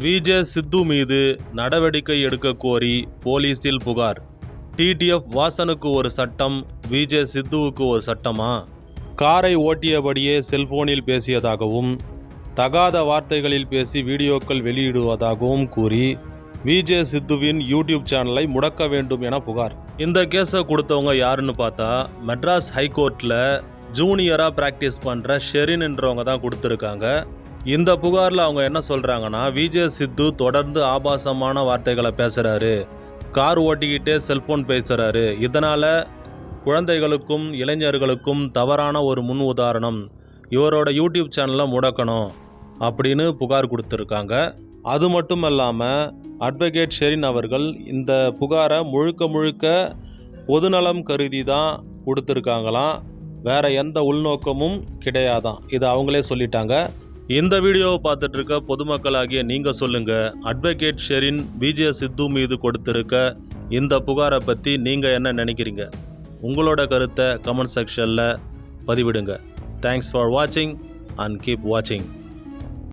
VJ சித்து மீது நடவடிக்கை எடுக்க கோரி போலீஸில் புகார். டிடிஎஃப் வாசனுக்கு ஒரு சட்டம் விஜே சித்துவுக்கு ஒரு சட்டமா? காரை ஓட்டியபடியே செல்போனில் பேசியதாகவும் தகாத வார்த்தைகளில் பேசி வீடியோக்கள் வெளியிடுவதாகவும் கூறி விஜே சித்துவின் யூடியூப் சேனலை முடக்க வேண்டும் என புகார். இந்த கேஸை கொடுத்தவங்க யாருன்னு பார்த்தா மெட்ராஸ் ஹைகோர்ட்டில் ஜூனியராக ப்ராக்டிஸ் பண்ணுற ஷெரின்ன்றவங்க தான் கொடுத்துருக்காங்க. இந்த புகாரில் அவங்க என்ன சொல்கிறாங்கன்னா விஜே சித்து தொடர்ந்து ஆபாசமான வார்த்தைகளை பேசுகிறாரு கார் ஓட்டிக்கிட்டே செல்ஃபோன் பேசுகிறாரு இதனால் குழந்தைகளுக்கும் இளைஞர்களுக்கும் தவறான ஒரு முன் உதாரணம். இவரோட யூடியூப் சேனலை முடக்கணும் அப்படின்னு புகார் கொடுத்துருக்காங்க. அது மட்டும் இல்லாமல் அட்வொகேட் ஷெரின் அவர்கள் இந்த புகாரை முழுக்க முழுக்க பொதுநலம் கருதி தான் கொடுத்துருக்காங்களாம். வேறு எந்த உள்நோக்கமும் கிடையாதான் இதை அவங்களே சொல்லிட்டாங்க. இந்த வீடியோவை பார்த்துட்டு இருக்க பொதுமக்களாகிய நீங்கள் சொல்லுங்கள் அட்வொகேட் ஷெரின் விஜய சித்து மீது கொடுத்துருக்க இந்த புகாரை பற்றி நீங்கள் என்ன நினைக்கிறீங்க? உங்களோட கருத்தை கமெண்ட் செக்ஷனில் பதிவிடுங்க. தேங்க்ஸ் ஃபார் வாட்சிங் அண்ட் கீப் வாட்சிங்